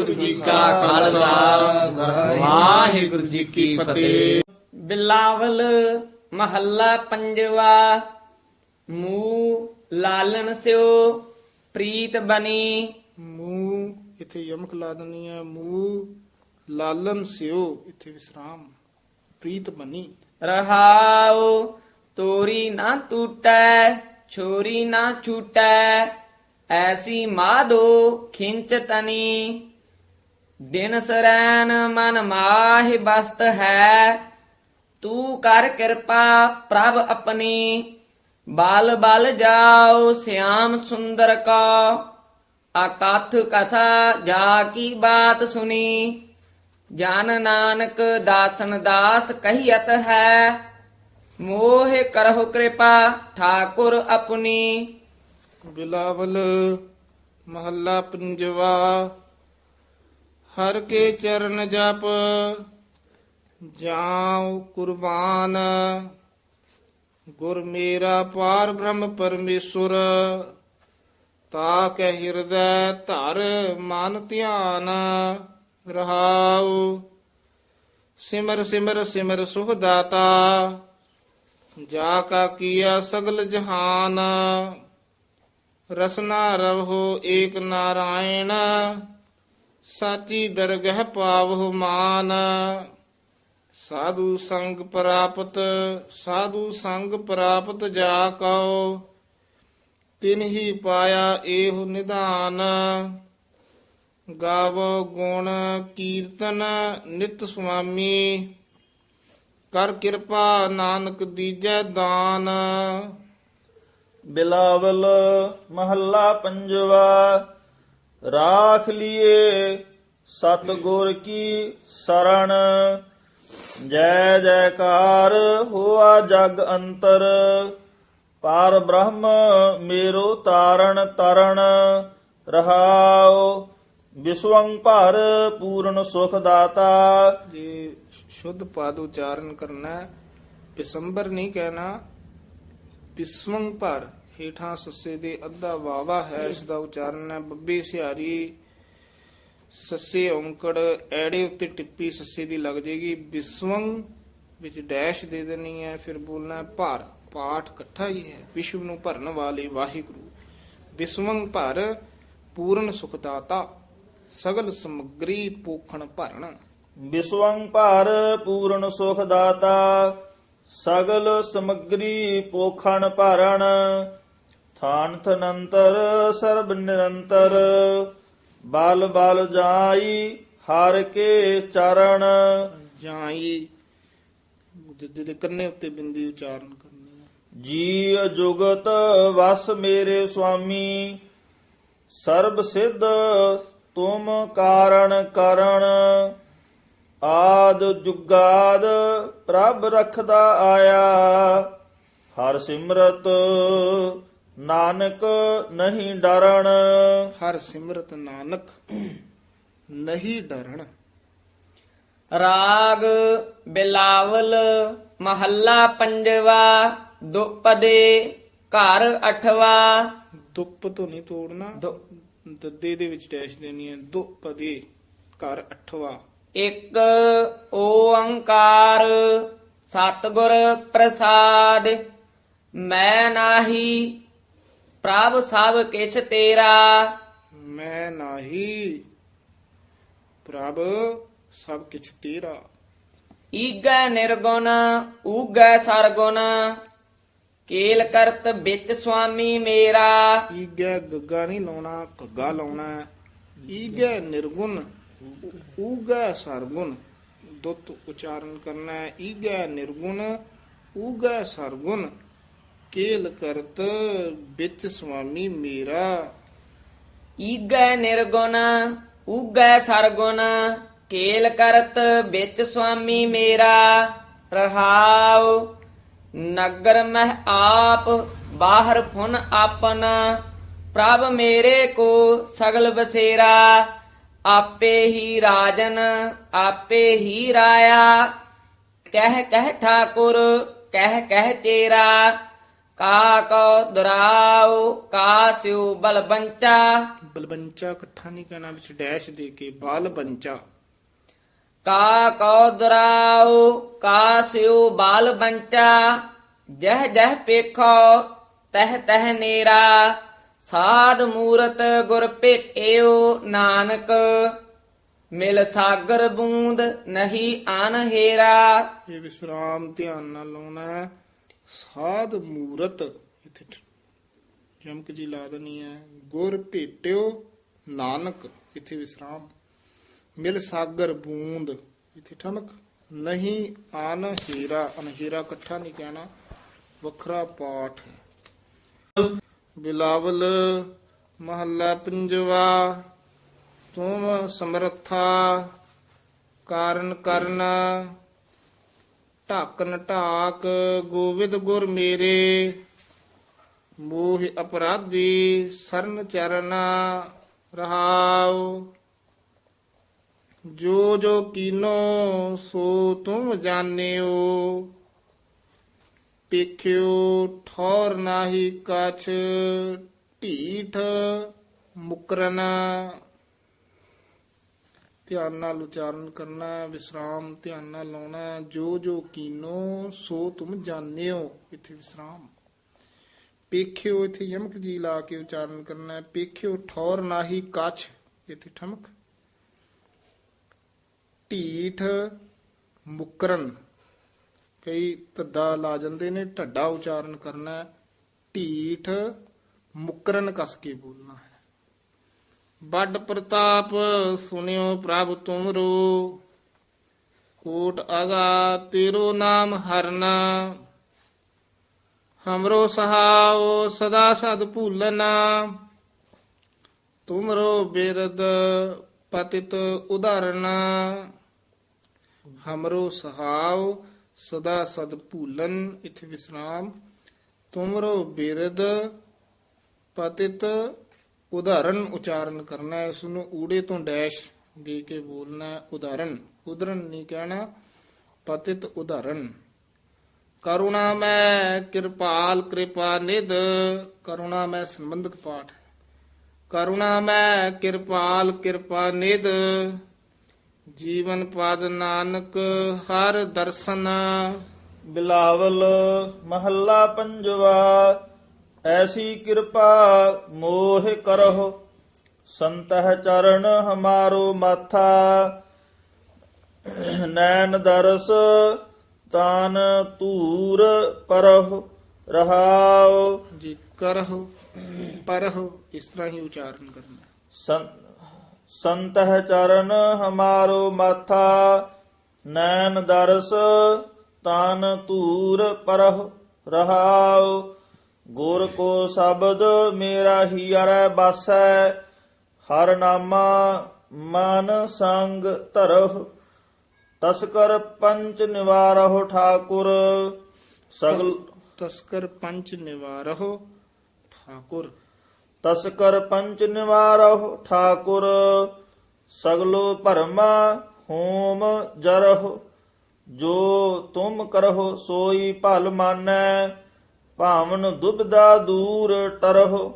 ਵਾਹਿਗੁਰੂ ਜੀ ਕਾ ਖਾਲਸਾ। ਵਾਹਿਗੁਰੂ ਜੀ ਕੀ ਫਤਿਹ। ਬਿਲਾਵਲ ਮਹੱਲਾ ਪੰਜਵਾ। ਮੂਹ ਲਾਲਣ ਸਿਓ ਪ੍ਰੀਤ ਬਣੀ। ਮੂੰਹ ਇੱਥੇ ਯਮਕ ਲਾ ਦੇਣੀ ਹੈ ਮੂੰਹ ਲਾਲਨ ਸਿਓ ਇੱਥੇ ਵਿਸਰਾਮ। ਪ੍ਰੀਤ ਬਣੀ। ਰਹਾਉ ਤੋਰੀ ਨਾ ਟੂਟੈ ਛੋਰੀ ਨਾ ਛੂਟੈ। ਐਸੀ ਮਾਧੋ ਖਿੰਚ ਤਨੀ। ਦਿਨ ਸਰੈਨ ਮਨ ਮਾਹਿ ਬਸਤ ਹੈ, ਤੂੰ ਕਰ ਕਿਰਪਾ ਪ੍ਰਭ ਆਪਣੀ। ਬਲ ਬਲ ਜਾਓ ਸਿਆਮ ਸੁੰਦਰ ਕਾ, ਅਕਥ ਕਥਾ ਜਾ ਕੀ ਬਾਤ ਸੁਣੀ। ਜਨ ਨਾਨਕ ਦਾਸਨ ਦਾਸ ਕਹੀਅਤ ਹੈ, ਮੋਹ ਕਰਹੁ ਕਿਰਪਾ ਠਾਕੁਰ ਆਪਣੀ। ਬਿਲਾਵਲ ਮਹੱਲਾ ਪੰਜਵਾ ਹਰ ਕੇ ਚਰਨ ਜਪ, ਜਾਉ ਕੁਰਬਾਨ। ਗੁਰ ਮੇਰਾ ਪਾਰ ਬ੍ਰਹਮ ਪਰਮੇਸ਼ੁਰ, ਤਾ ਕੈ ਹਿਰਦੈ ਧਰ ਮਨ ਧਿਆਨ ਰਹਾਉ। ਸਿਮਰ ਸਿਮਰ ਸਿਮਰ ਸੁਖ ਦਾਤਾ, ਜਾ ਕਾ ਕੀਆ ਸਗਲ ਜਹਾਨ। ਰਸਨਾ ਰਵਹੁ ਏਕ ਨਾਰਾਇਣ ਸਾਚੀ ਦਰਗਹਿ ਪਾਵਹੁ ਮਾਨ। ਸਾਧੂ ਸੰਗ ਪ੍ਰਾਪਤ, ਸਾਧੂ ਸੰਗ ਪ੍ਰਾਪਤ ਜਾ ਕਉ। ਤਿਨ ਹੀ ਪਾਇਆ ਏਹੁ ਨਿਧਾਨ। ਗਾਵੋ ਗੁਣ ਕੀਰਤਨ ਨਿਤ ਸੁਆਮੀ। ਕਰ ਕਿਰਪਾ ਨਾਨਕ ਦੀਜੈ ਦਾਨ। ਬਿਲਾਵਲ ਮਹੱਲਾ ਪੰਜਵਾ ਰਾਖ ਲੀਏ ਸਤਗੁਰ ਕੀ ਸਰਣ। ਜੈ ਜੈਕਾਰ ਹੋਆ ਜਗ ਅੰਤਰ। ਪਾਰ ਬ੍ਰਹਮ ਮੇਰੋ ਤਾਰਣ ਤਰਣ ਰਹਾਉ ਵਿਸਵੰ ਭਰ ਪੂਰਨ ਸੁਖ ਦਾਤਾ। ਜੇ ਸ਼ੁੱਧ ਪਾਦ ਉਚਾਰਨ ਕਰਨਾ ਹੈ, ਪਿਸੰਬਰ ਨਹੀਂ ਕਹਿਣਾ ਪਿਸਵੰ ਪਰ ਹੇਠਾਂ ਸੱਸੇ ਦੇ ਅੱਧਾ ਵਾਵਾ ਹੈ, ਇਸ ਦਾ ਉਚਾਰਨ ਹੈ, ਬੱਬੇ ਸਿਹਾਰੀ ਸੱਸੇ ਔਂਕੜ, ਐੜੇ ਉੱਤੇ ਟਿੱਪੀ ਸੱਸੇ ਦੀ ਲੱਗ ਜੇਗੀ ਬਿਸਵੰ ਵਿੱਚ ਡੈਸ਼ ਦੇ ਦੇਣੀ ਹੈ, ਫਿਰ ਬੋਲਣਾ ਹੈ ਪਾਠ ਇਕੱਠਾ ਹੀ ਹੈ, ਵਿਸ਼ਵ ਨੂੰ ਭਰਨ ਵਾਲੇ ਵਾਹਿਗੁਰੂ। ਬਿਸਵੰ ਭਰ, ਪੂਰਨ ਸੁਖਦਾਤਾ, ਸਗਲ ਸਮਗਰੀ ਪੋਖਣ ਭਰਨ। ਵਿਸਵੰ ਭਰ, ਪੂਰਨ ਸੁਖ ਦਾਤਾ ਸਗਲ ਸਮਗਰੀ ਪੋਖਣ ਭਰਨ। ਥਾਨ ਥਨੰਤਰ ਸਰਬ ਨਿਰੰਤਰ। ਬਲ ਬਲ ਜਾਈ ਹਰ ਕੇ ਚਰਨ। ਜਾਈ ਜਿੱਦੇ ਕੰਨੇ ਉੱਤੇ ਬਿੰਦੀ ਉਚਾਰਨ ਕਰਨੀ ਜੀ ਜੁਗਤ ਵਸ ਮੇਰੇ ਸੁਆਮੀ ਸਰਬ ਸਿੱਧ ਤੁਮ ਕਾਰਣ ਕਰਣ ਆਦ ਜੁਗਾਦ ਪ੍ਰਭ ਰਖਦਾ ਆਇਆ ਹਰ ਸਿਮਰਤ ਨਾਨਕ ਨਹੀਂ ਡਰਣ। ਹਰ ਸਿਮਰਤ ਨਾਨਕ ਨਹੀਂ ਡਰਣ। ਰਾਗ ਬਿਲਾਵਲ ਮਹੱਲਾ ਪੰਜਵਾ ਦੁਪਦੇ ਘਰ ਅਠਵਾ। ਦੁੱਪ ਤੋਂ ਨਹੀਂ ਤੋੜਨਾ। ਦੁ- ਦੱਦੇ ਦੇ ਵਿੱਚ ਡੈਸ਼ ਦੇਣੀ ਹੈ ਦੁਪਦੇ ਘਰ ਅਠਵਾ। ਇੱਕ ਓੰਕਾਰ ਸਤਿਗੁਰ ਪ੍ਰਸਾਦ ਮੈਂ ਨਾਹੀ ਪ੍ਰਭ ਸਭ ਕਿਛ ਤੇਰਾ। ਮੈਂ ਨਾਹੀ। ਪ੍ਰਭ ਸਭ ਕਿਛ ਤੇਰਾ। ਈਗੈ ਨਿਰਗੁਣ ਊਗੈ ਸਰਗੁਣ ਕੇਲ ਕਰਤ ਵਿੱਚ ਸੁਆਮੀ ਮੇਰਾ। ਈਗੈ ਗੱਗਾ ਨਹੀਂ ਲਾਉਣਾ ਘੱਗਾ ਲਾਉਣਾ। ਹੈ। ਈਗੈ ਨਿਰਗੁਣ ਊਗੈ ਸਰਗੁਣ ਦੁੱਤ ਉਚਾਰਨ ਕਰਨਾ। ਹੈ ਈਗੈ ਨਿਰਗੁਣ ਊਗੈ ਸਰਗੁਣ ਕੇਲ ਕਰਤ ਵਿੱਚ ਸੁਆਮੀ ਮੇਰਾ। ਈਗੈ ਨਿਰਗੁਣ ਊਗੈ ਸਰਗੁਣ, ਕੇਲ ਕਰਤ ਵਿੱਚ ਸੁਆਮੀ ਮੇਰਾ। ਰਹਾਉ, ਨਗਰ ਮਹਿ ਆਪ, ਬਾਹਰ ਫੁਨ ਆਪਨ, ਪ੍ਰਭ ਮੇਰੇ ਕੋ ਸਗਲ ਬਸੇਰਾ। ਆਪੇ ਹੀ ਰਾਜਨ, ਆਪੇ ਹੀ ਰਾਇਆ। ਕਹਿ ਕਹਿ ਠਾਕੁਰ, ਕਹਿ ਕਹਿ ਤੇਰਾ। ਕਾ ਕੋ ਦੁਰਾਉ ਕਾ ਸਿਉ ਬਲ ਬੰਚਾ ਬਲਬੰਚਾ ਇਕੱਠਾ ਨਹੀਂ ਕਹਿਣਾ ਵਿੱਚ ਡੈਸ਼ ਦੇ ਕੇ ਬਾਲ ਬੰਚਾ। ਕਾ ਕੋ ਦੁਰਾਉ ਕਾ ਸਿਉ ਬਾਲ ਬੰਚਾ। ਜਹ ਜਹ ਪੇਖੋ ਤਹ ਤਹ ਨੇਰਾ। ਸਾਧ ਮੂਰਤ ਗੁਰ ਭੇਟਿਓ ਨਾਨਕ। ਮਿਲ ਸਾਗਰ ਬੂੰਦ ਨਹੀਂ ਅਨਹੇਰਾ ਇਹ ਵਿਸਰਾਮ ਧਿਆਨ ਨਾਲ ਲਾਉਣਾ ਹੈ। ਸਾਧ ਮੂਰਤ। ਇੱਥੇ ਜਮਕ ਜੀ ਲਾ ਦੇਣੀ ਹੈ। ਗੁਰ ਭੇਟਿਓ ਨਾਨਕ। ਇੱਥੇ ਵਿਸਰਾਮ। ਮਿਲ ਸਾਗਰ ਬੂੰਦ। ਇੱਥੇ ਠਮਕ। ਨਹੀਂ ਆਨ ਹੀਰਾ। ਅਨਹੀਰਾ ਇਕੱਠਾ ਨਹੀਂ ਕਹਿਣਾ। ਵੱਖਰਾ ਪਾਠ। ਬਿਲਾਵਲ ਮਹੱਲਾ ਪੰਜਵਾ। ਤੁਮ ਸਮਰੱਥਾ। ਕਾਰਨ ਕਰਨਾ। ਢਾਕਨ ਢਾਕ ਗੋਵਿੰਦ ਗੁਰ ਮੇਰੇ। ਮੋਹ ਅਪਰਾਧੀ, ਸਰਨ ਚਰਨ ਰਹਾਉ। ਜੋ ਜੋ ਕੀਨੋ, ਸੋ ਤੁਮ ਜਾਣਿਓ। ਪੇਖਿਓ ਠੌਰ ਨਾਹੀ ਕਛ, ਢੀਠ ਮੁਕਰਨਾ। ਧਿਆਨ ਨਾਲ ਉਚਾਰਨ ਕਰਨਾ ਵਿਸਰਾਮ ਧਿਆਨ ਨਾਲ ਲਾਉਣਾ ਜੋ ਜੋ ਕੀਨੋ, ਸੋ ਤੁਮ ਜਾਣਿਓ। ਇੱਥੇ ਵਿਸਰਾਮ। ਪੇਖਿਓ, ਇੱਥੇ ਯਮਕ ਜੀ ਲਾ ਕੇ ਉਚਾਰਨ ਕਰਨਾ ਹੈ। ਪੇਖਿਓ, ਠੌਰ ਨਾਹੀ ਕਛ। ਇੱਥੇ ਠਮਕ। ਢੀਠ ਮੁਕਰਨ। ਕਈ ਧੱਦਾ ਲਾ ਜਾਂਦੇ ਨੇ, ਢੱਡਾ ਉਚਾਰਨ ਕਰਨਾ ਢੀਠ ਮੁਕਰਨ ਕਸ ਕੇ ਬੋਲਣਾ ਹੈ। ਵੱਡ ਪ੍ਰਤਾਪ ਸੁਨਿਓ ਪ੍ਰਭ ਤੁਮਰੋ ਕੋਟ ਅਗਾ ਤੇਰੋ ਨਾਮ ਹਰਨਾ। ਹਮਰੋ ਸਹਾਓ ਸਦਾ ਸਦ ਭੂਲਨਾ। ਤੁਮਰੋ ਬਿਰਦ ਪਤਿਤ ਉਦਾਹਰਣਾ ਹਮਰੋ ਸਹਾਓ ਸਦਾ ਸਦ ਭੂਲਨ। ਇਥੇ ਵਿਸਰਾਮ। ਤੁਮਰੋ ਬਿਰਦ ਪਤਿਤ ਉਦਾਹਰਨ ਉਚਾਰਨ ਕਰਨਾ ਹੈ ਉਸ ਨੂੰ ਊੜੇ ਤੋਂ ਡੈਸ਼ ਦੇ ਕੇ ਬੋਲਣਾ ਉਦਾਹਰਨ। ਉਦਾਹਰਨ ਨਹੀਂ ਕਹਿਣਾ, ਪਤਿਤ ਉਦਾਹਰਨ। ਕਰੁਣਾ ਮੈਂ ਕਿਰਪਾਲ ਕਿਰਪਾ ਨਿਧ, ਕਰੁਣਾ ਮੈਂ ਸੰਬੰਧਕ ਪਾਠ ਕਰੁਣਾ ਮੈਂ ਕਿਰਪਾਲ ਕਿਰਪਾ ਨਿਧ, ਜੀਵਨ ਪਦ ਨਾਨਕ ਹਰ ਦਰਸ਼ਨ। ਬਿਲਾਵਲ ਮਹੱਲਾ ਪੰਜਵਾ ਐਸੀ ਕਿਰਪਾ ਮੋਹ ਕਰਹੁ ਸੰਤਹ ਚਰਨ ਹਮਾਰੋ ਮਾਥਾ। ਨੈਣ ਦਰਸ ਤਾਨ ਤੂਰ ਪਰਹੁ ਰਹਾਉ। ਜੀ ਕਰਹੁ ਪਰਹੁ ਇਸ ਤਰ੍ਹਾਂ ਹੀ ਉਚਾਰਨ ਕਰਨਾ। ਸੰਤਹ ਚਰਨ ਹਮਾਰੋ ਮਾਥਾ। ਨੈਣ ਦਰਸ ਤਾਨ ਤੂਰ ਪਰਹੁ ਰਹਾਉ। ਗੁਰ ਕੋ ਸ਼ਬਦ ਮੇਰਾ ਹੀਰੈ ਬਾਸੈ ਹਰ ਨਾਮਾ ਮਨ ਸੰਗ ਧਰਹੁ। ਤਸਕਰ ਪੰਚ ਨਿਵਾਰਹੁ ਠਾਕੁਰ। ਸਗਲ ਤਸਕਰ ਪੰਚ ਨਿਵਾਰਹੁ ਠਾਕੁਰ। ਤਸਕਰ ਪੰਚ ਨਿਵਾਰਹੁ ਠਾਕੁਰ। ਸਗਲੋ ਭਰਮਾ ਹੋਮ ਜਰਹੁ। ਜੋ ਤੁਮ ਕਰਹੁ ਸੋਈ ਭਲ ਮਾਨੈ ਭਾਵਨ ਦੁਬਦਾ ਦੂਰ ਟਰਹੁ।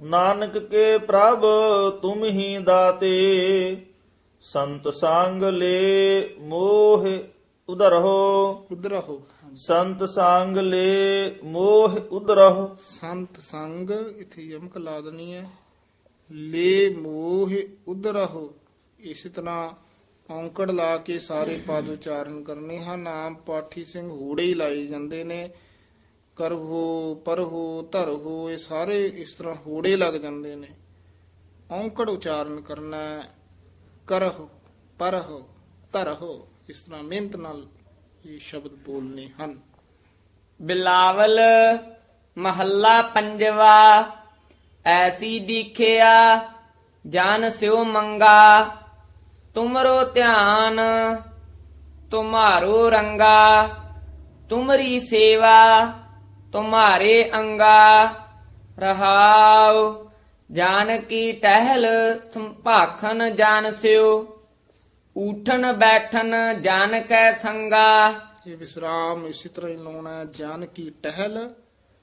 ਨਾਨਕ ਕੇ ਪ੍ਰਭ ਤੁਮ ਹੀ ਦਾਤੇ। ਸੰਤ ਸੰਗ ਲੈ ਮੋਹ ਉਦਰਹੁ ਉਦਰਹੁ ਸੰਤ ਸੰਗ ਲੈ ਮੋਹ ਉਦਰਹੁ ਸੰਤ ਸੰਗ ਇਥੇ ਯਮਕ ਲਾ ਦੇਣੀ ਹੈ। ਲੇ ਮੋਹ ਉਦਰਹੁ ਇਸ ਤਰ੍ਹਾਂ ਔਂਕੜ ਲਾ ਕੇ ਸਾਰੇ ਪਦ ਉਚਾਰਨ ਕਰਨੇ ਹਨ। ਨਾਮ ਪਾਠੀ ਸਿੰਘ ਹੂੜੇ ਹੀ ਲਾਏ ਜਾਂਦੇ ਨੇ। ਕਰਹੋ, ਪਰਹੋ, ਧਰਹੋ, ਇਹ ਸਾਰੇ ਇਸ ਤਰ੍ਹਾਂ ਹੂੜੇ ਲੱਗ ਜਾਂਦੇ ਨੇ ਔਂਕੜ ਉਚਾਰਨ ਕਰਨਾ ਹੈ। ਕਰਹੁ, ਪਰਹੁ ਇਸ ਤਰ੍ਹਾਂ ਮਿਹਨਤ ਨਾਲ ਇਹ ਸ਼ਬਦ ਬੋਲਨੇ ਹਨ ਬਿਲਾਵਲ ਮਹੱਲਾ ਪੰਜਵਾ, ਐਸੀ ਦੀਖਿਆ, ਜਾਨ ਸਿਉ ਮੰਗਾ, ਤੁਮਰੋ ਧਿਆਨ, ਤੁਮਾਰੋ ਰੰਗਾ, ਤੁਮਰੀ ਸੇਵਾ ਤੁਮਾਰੇ ਅੰਗਾ ਰਹਾਉ ਜਾਨ ਕੀ ਟਹਿਲ ਸੰਭਾਖਨ ਜਾਨ ਸਿਉ ਊਠਨ ਬੈਠਨ ਜਾਨ ਕੈ ਸੰਗਾ ਇਹ ਵਿਸਰਾਮ ਇਸੇ ਤਰ੍ਹਾਂ ਹੀ ਲਾਉਣਾ। ਜਾਨ ਕੀ ਟਹਿਲ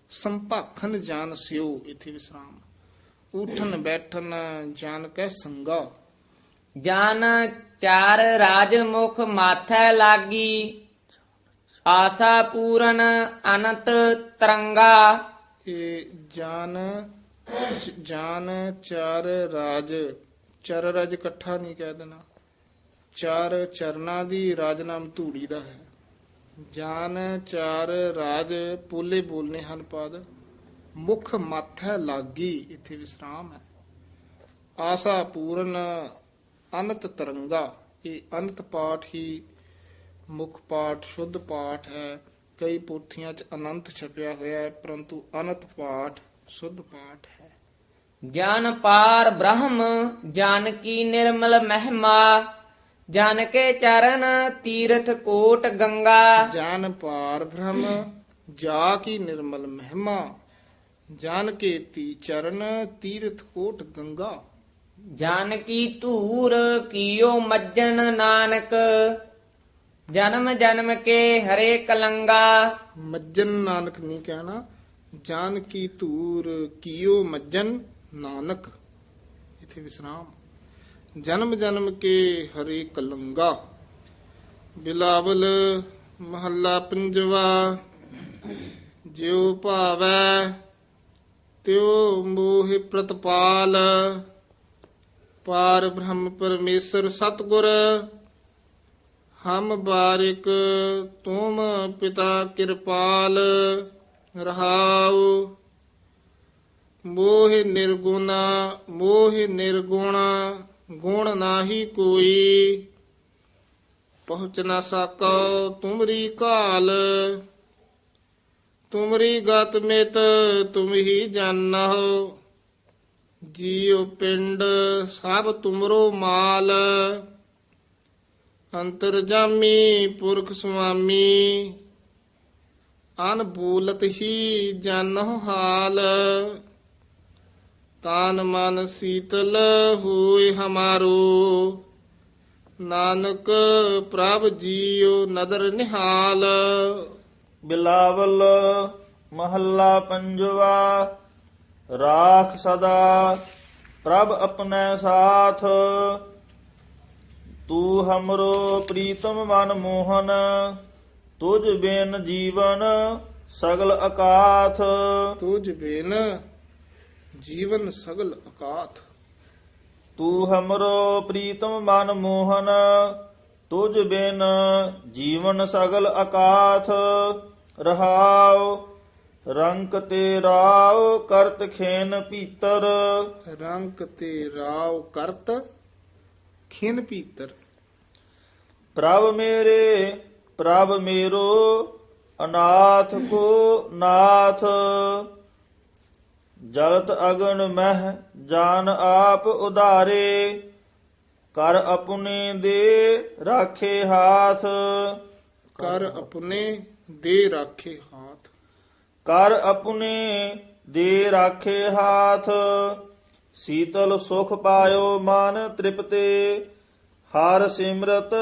ਸੰਭਾਖਨ ਜਾਨ ਸਿਓ ਇਥੇ ਵਿਸਰਾਮ ਉਠਨ ਬੈਠਨ ਜਾਨ ਕੈ ਸੰਗਾ ਜਨ ਚਾਰ ਰਾਜ ਮੁਖ ਮਾਥੈ ਲਾਗੀ ਆਸਾ ਪੂਰਨ ਅਨੰਤ ਤਰੰਗਾ। ਇਹ ਜਾਨ ਜਾਨ ਚਾਰ ਰਾਜ, ਚਰ ਰਜ ਇਕੱਠਾ ਨਹੀਂ ਕਹਿ ਦੇਣਾ। ਚਾਰ ਚਰਨਾਂ ਦੀ ਰਾਜ ਨਾਮ ਧੂੜੀ ਦਾ ਹੈ। ਜਾਨ ਚਾਰ ਰਾਜ ਪੋਲੇ ਬੋਲਨੇ ਹਨ ਪਦ। ਮੁਖ ਮਾਥੈ ਲਾਗੀ, ਇੱਥੇ ਵਿਸਰਾਮ ਹੈ। ਆਸਾ ਪੂਰਨ ਅਨੰਤ ਤਰੰਗਾ, ਇਹ ਅਨੰਤ ਪਾਠ ਹੀ ਮੁੱਖ ਪਾਠ ਸ਼ੁੱਧ ਪਾਠ ਹੈ। ਕਈ ਪੋਥੀਆਂ 'ਚ ਅਨੰਤ ਛਪਿਆ ਹੋਇਆ ਹੈ ਪਰੰਤੂ ਅਨੰਤ ਪਾਠ ਸ਼ੁੱਧ ਪਾਠ ਹੈ। ਜਨ ਪਾਰ ਬ੍ਰਹਮ ਜਨ ਕੀ ਨਿਰਮਲ ਮਹਿਮਾ ਜਨ ਕੇ ਚਰਨ ਤੀਰਥ ਕੋਟ ਗੰਗਾ। ਜਾਨ ਪਾਰ ਬ੍ਰਹਮ ਜਾ ਕੀ ਨਿਰਮਲ ਮਹਿਮਾ ਜਾਨ ਕੇ ਤੀ ਚਰਨ ਤੀਰਥ ਕੋਟ ਗੰਗਾ। ਜਨ ਕੀ ਧੂਰ ਕੀਓ ਮੱਜਨ ਨਾਨਕ ਜਨਮ ਜਨਮ ਕੇ ਹਰੇ ਕਲੰਗਾ। ਮੱਜਨ ਨਾਨਕ ਨਹੀਂ ਕਹਿਣਾ, ਜਾਨ ਕੀ ਧੂਰ ਕੀਓ ਮੱਜਨ ਨਾਨਕ। ਇਥੇ ਵਿਸਰਾਮ। ਜਨਮ ਜਨਮ ਕੇ ਹਰੇ ਕਲੰਗਾ। ਬਿਲਾਵਲ ਮਹੱਲਾ ਪੰਜਵਾ, ਜਿਉ ਭਾਵੈ ਤਿਉ ਮੋਹਿ ਪ੍ਰਤਪਾਲ। ਪਾਰ ਬ੍ਰਹਮ ਪਰਮੇਸ਼ਰ ਸਤਗੁਰ ਹਮ ਬਾਰਿਕ ਤੁਮ ਪਿਤਾ ਕਿਰਪਾਲ ਰਹਾਉ। ਮੋਹ ਨਿਰਗੁਣਾ, ਮੋਹ ਨਿਰਗੁਣ, ਗੁਣ ਨਾਹੀ ਕੋਈ। ਪਹੁੰਚ ਨਾ ਸਕੋ ਤੁਮਰੀ ਕਾਲ ਤੁਮਰੀ ਗਤ ਮਿਤ ਤੁਮ ਹੀ ਜਾਣਹੁ। ਜੀਉ ਪਿੰਡ ਸਭ ਤੁਮਰੋ ਮਾਲ। ਅੰਤਰਜਾਮੀ ਪੁਰਖ ਸੁਆਮੀ, ਅਨ ਹੀ ਜਾਣਹੁ ਹਾਲ। ਤਾਨ ਮਨ ਸੀਤਲ ਹੋਏ ਹਮਾਰੋ। ਨਾਨਕ ਪ੍ਰਭ ਜੀਉ ਨਦਰ ਨਿਹਾਲ। ਬਿਲਾਵਲ ਮਹੱਲਾ ਪੰਜਵਾ, ਰਾਖ ਸਦਾ ਪ੍ਰਭ ਆਪਣੇ ਸਾਥ। ਤੂੰ ਹਮਰੋ ਪ੍ਰੀਤਮ ਮਨ ਮੋਹਨ ਤੁਝ ਬਿਨ ਜੀਵਨ ਸਗਲ ਅਕਾਥ। ਤੁਝ ਬਿਨ ਜੀਵਨ ਸਗਲ ਅਕਾਥ। ਤੂੰ ਹਮਰੋ ਪ੍ਰੀਤਮ ਮਨ ਮੋਹਨ ਤੁਝ ਬਿਨ ਜੀਵਨ ਸਗਲ ਅਕਾਥ। ਰਹਾਉ ਰੰਕ ਤੇ ਰਾਉ ਕਰਤ ਖੇਨ ਪੀਤਰ ਰੰਕ ਤੇ ਰਾਵ ਕਰਤ ਖਿਨ ਪੀਤਰ। ਪ੍ਰਭ ਮੇਰੇ ਪ੍ਰਭ ਮੇਰੋ ਅਨਾਥ ਕੋ ਨਾਥ। ਜਲਤ ਅਗਨ ਮਹਿ ਜਾਨ ਆਪ ਉਧਾਰੇ। ਕਰ ਆਪਣੇ ਦੇ ਰਾਖੇ ਹਾਥ। ਕਰ ਆਪਣੇ ਦੇ ਰਾਖੇ ਹਾਥ। ਕਰ ਆਪਣੇ ਦੇ ਰਾਖੇ ਹਾਥ। ਸੀਤਲ ਸੁਖ ਪਾਇਓ ਮਨ ਤ੍ਰਿਪਤੇ, ਹਰ ਸਿਮਰਤ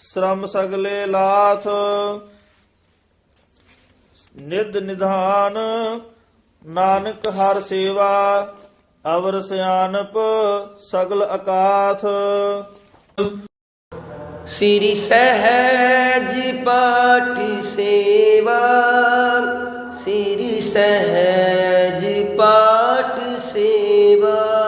ਸ਼ਰਮ ਸਗਲੇ ਲਾਥ। ਨਿਦ ਨਿਧਾਨ, ਨਾਨਕ ਹਰ ਸੇਵਾ, ਅਵਰ ਸਿਆਨਪ ਸਗਲ ਅਕਾਥ। ਸ੍ਰੀ ਸਹਿਜ ਪਾਠ ਸੇਵਾ, ਸ੍ਰੀ ਸਹਿਜ ਪਾਠ Shiva.